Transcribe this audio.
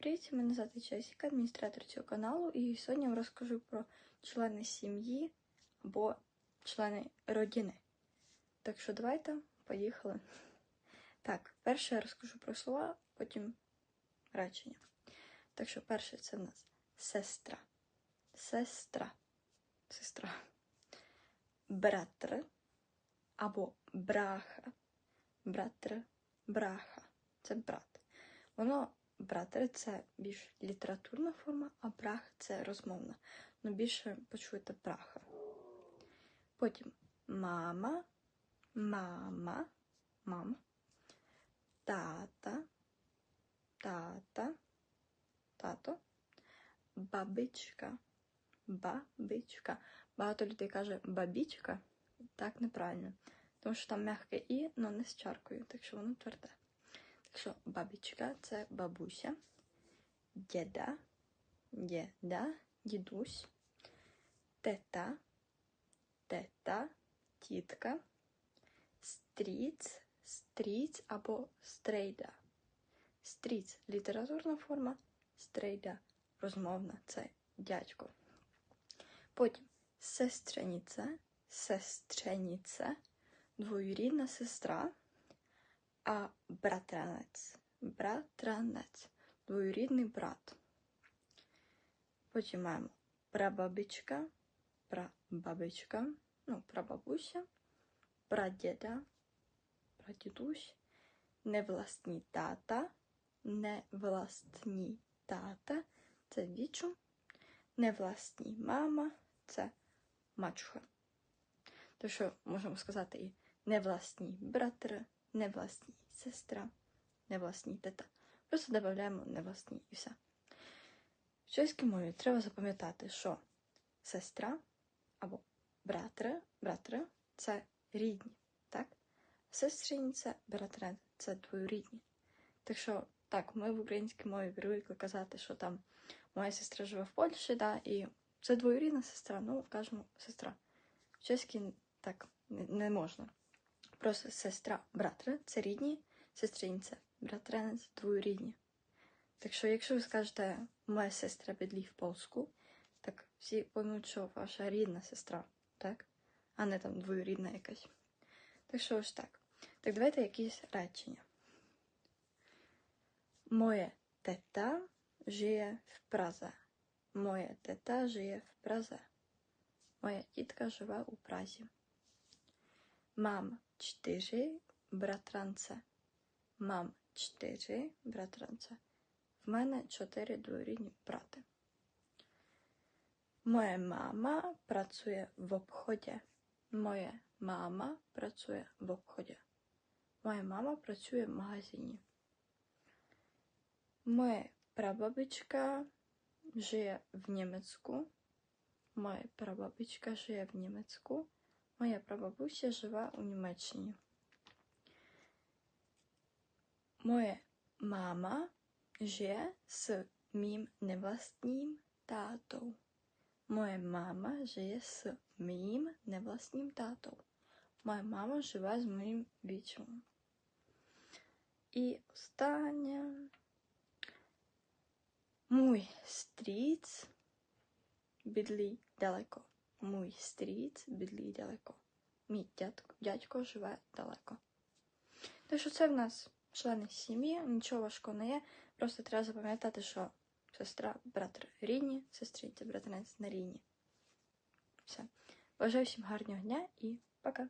Привіт, мене звати Джесіка, адміністратор цього каналу, і сьогодні я вам розкажу про члени сім'ї або члени родини. Так що давайте, поїхали. Так, перше я розкажу про слова, потім речення. Так що перше це в нас сестра. Сестра. Сестра. Братр або браха. Братр, браха. Це брат. Воно братер це більш літературна форма, а брах це розмовна. Ну більше почуєте браха. Потім мама, мама, мама, тата, тата, тато, бабичка, бабичка. Багато людей каже бабічка. Так неправильно. Тому що там м'яке і, але не з чаркою, так що воно тверде. Так що бабічка це бабуся, діда, діда, дідусь, тета, тета, тітка, стріц, стріц або стрейда. Стріц літературна форма, стрейда розмовна це дядько. Потім сестреніця, сестреніця, двоюрідна сестра. А братранець. Братранець. Двоюрідний брат. Потім маємо прабабичка, прабабичка, ну, прабабуся, прадіда, прадідусь, невласні тата, невласні тата, це вічу, невласні мама, це мачуха. То що можемо сказати і невласні братри, не власні сестра, не власні тета. Просто додаємо не власні і все. В чеській мові треба запам'ятати, що сестра або братри, братри це рідні, так? Сестриниця, братри це двоюрідні. Так що, так, ми в українській мові привикли казати, що там моя сестра живе в Польщі, да, і це двоюрідна сестра, ну, кажемо, сестра. В чеській так не можна. Просто сестра, братра це рідні, сестриниця, братренець двоюрідні. Так що, якщо ви скажете моя сестра бедлі в полську, так всі поймуть, що ваша рідна сестра, так? А не там двоюрідна якась. Так що ось так. Так давайте якісь речення. Моє тета żyje в Празі. Моя тета żyje в Празі. Моя тітка живе у Празі. Mam cztery братрance. Мам чотири братрance. В мене чотири двоюрідні брати. Моя мама працює в обході. Моя мама працює в обході. Моя мама працює в магазині. Моя прабабичка живе в Німецьку. Моя прабабичка живе в Німецьку. Моя прабабуся живе у Німеччині. Моя мама живе з моїм невласним татом. Моя мама живе з моїм невласним татом. Моя мама живе з моїм вічом. І останнє. Мой стріц бідлі далеко. Мій стріт бідлі далеко. Мій дядько, дядько живе далеко. Так що це в нас члени сім'ї, нічого важкого не є. Просто треба запам'ятати, що сестра, брат рідні, сестриця, братинець на рідні. Все. Бажаю всім гарного дня і пока!